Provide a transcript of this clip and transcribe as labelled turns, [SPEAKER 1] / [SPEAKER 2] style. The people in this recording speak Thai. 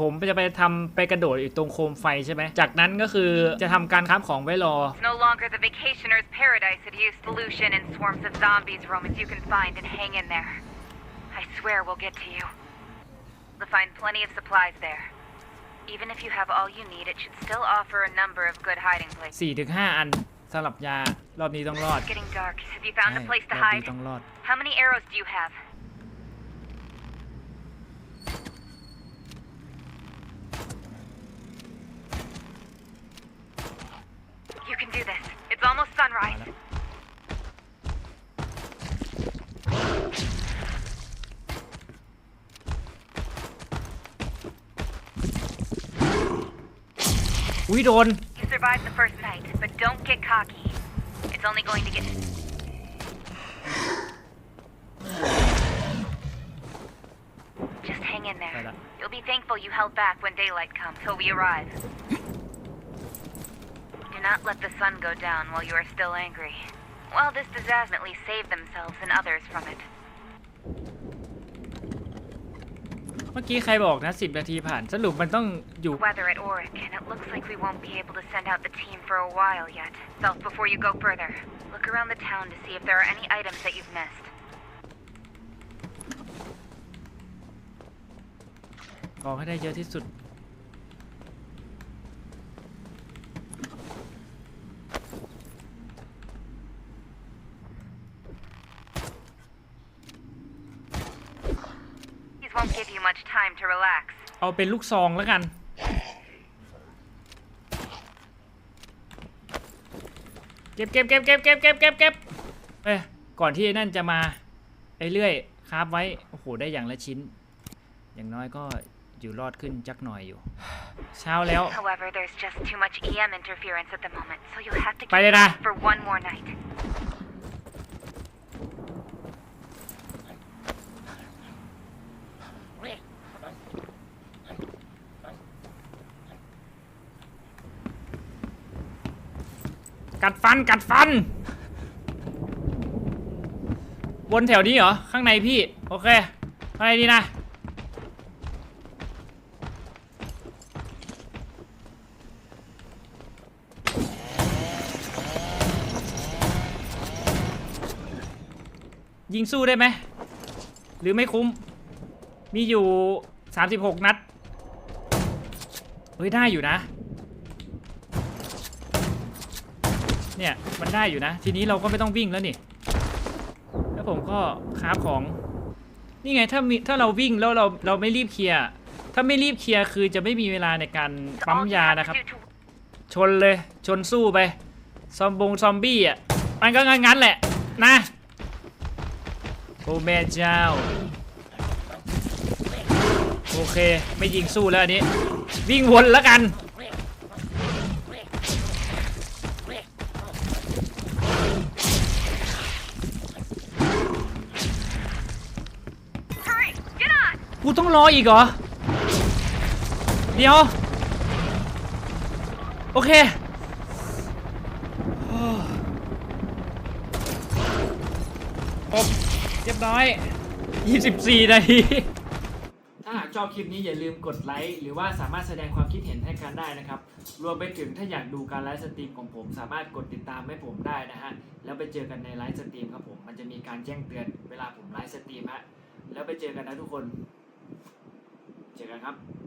[SPEAKER 1] ผมจะไปทำไปกระโดดอยู่ตรงโคมไฟใช่ไหม จากนั้นก็คือจะทำการค้าของไว้รอ
[SPEAKER 2] It's no longer the vacationer's paradise it used. Pollution and swarms of zombies roam as you can find and hang in there. I swear we'll get to you. You'll find plenty of supplies there. Even if you have all you need, it should still offer a number of good hiding places.
[SPEAKER 1] 4-5อันสำหรับยารอบนี้ต้องรอด
[SPEAKER 2] It's getting dark. Have you found
[SPEAKER 1] ใช่
[SPEAKER 2] a place
[SPEAKER 1] ร
[SPEAKER 2] to
[SPEAKER 1] อบนี้
[SPEAKER 2] hide?
[SPEAKER 1] ต้องรอด
[SPEAKER 2] How many arrows do you have? do this. It's almost sunrise.
[SPEAKER 1] We done.
[SPEAKER 2] You survived the first night, but don't get cocky. It's only going to get... Just hang in there. You'll be thankful you held back when daylight comes till we arrive. Do not let the sun go down while you are still angry. While this disaster at least saved themselves and others from it.
[SPEAKER 1] เมื่อกี้ใครบอกนะ 10 นาทีผ่าน สรุปมันต้องอยู่
[SPEAKER 2] Weather at Auric, and it looks like we won't be able to send out the team for a while yet. Self, before you go further, look around the town to see if there are any items that you've missed.
[SPEAKER 1] กองให้ได้เยอะที่สุด เอาเป็นลูกซองแล้วกัน เก็บเก็บเก็บเก็บเก็บเก็บเก็บเก็บเอ้ยก่อนที่ไอ้นั่นจะมาไอ้เรื่อยคราฟไว้ โอ้โห ได้อย่างละชิ้น อย่างน้อยก็อยู่รอดขึ้นจักหน่อยอยู่ เช้าแล้ว
[SPEAKER 2] However, there's just too much EM interference at the moment, so you'll have to keep
[SPEAKER 1] ไปเลยนะ กัดฟันกัดฟัน วนแถวนี้เหรอ ข้างในพี่ โอเคข้างในนี่นะ ยิงสู้ได้ไหม หรือไม่คุ้ม มีอยู่ 36 นัด เฮ้ย ได้อยู่นะ เนี่ยมันได้อยู่นะ ทีนี้เราก็ไม่ต้องวิ่งแล้วนี่ แล้วผมก็คราฟของ นี่ไงถ้ามีถ้าเราวิ่งแล้วเราเราไม่รีบเคลียร์ ถ้าไม่รีบเคลียร์คือจะไม่มีเวลาในการปั๊มยานะครับ ชนเลย ชนสู้ไป ซอมบงซอมบี้อะ มันก็งั้นแหละ นะ โอ้แม่เจ้า โอเค ไม่ยิงสู้แล้วอันนี้ วิ่งวนแล้วกัน กูต้องรออีกเหรอ เดี๋ยว โอเคโอ้ครบเรียบร้อย 24 นาที ถ้าหากชอบคลิปนี้อย่าลืมกดไลค์ หรือว่าสามารถแสดงความคิดเห็นให้กันได้นะครับ รวมไปถึงถ้าอยากดูการไลฟ์สตรีมของผม สามารถกดติดตามให้ผมได้นะฮะ แล้วไปเจอกันในไลฟ์สตรีมครับผม มันจะมีการแจ้งเตือนเวลาผมไลฟ์สตรีมฮะ แล้วไปเจอกันนะทุกคน เจอกันครับ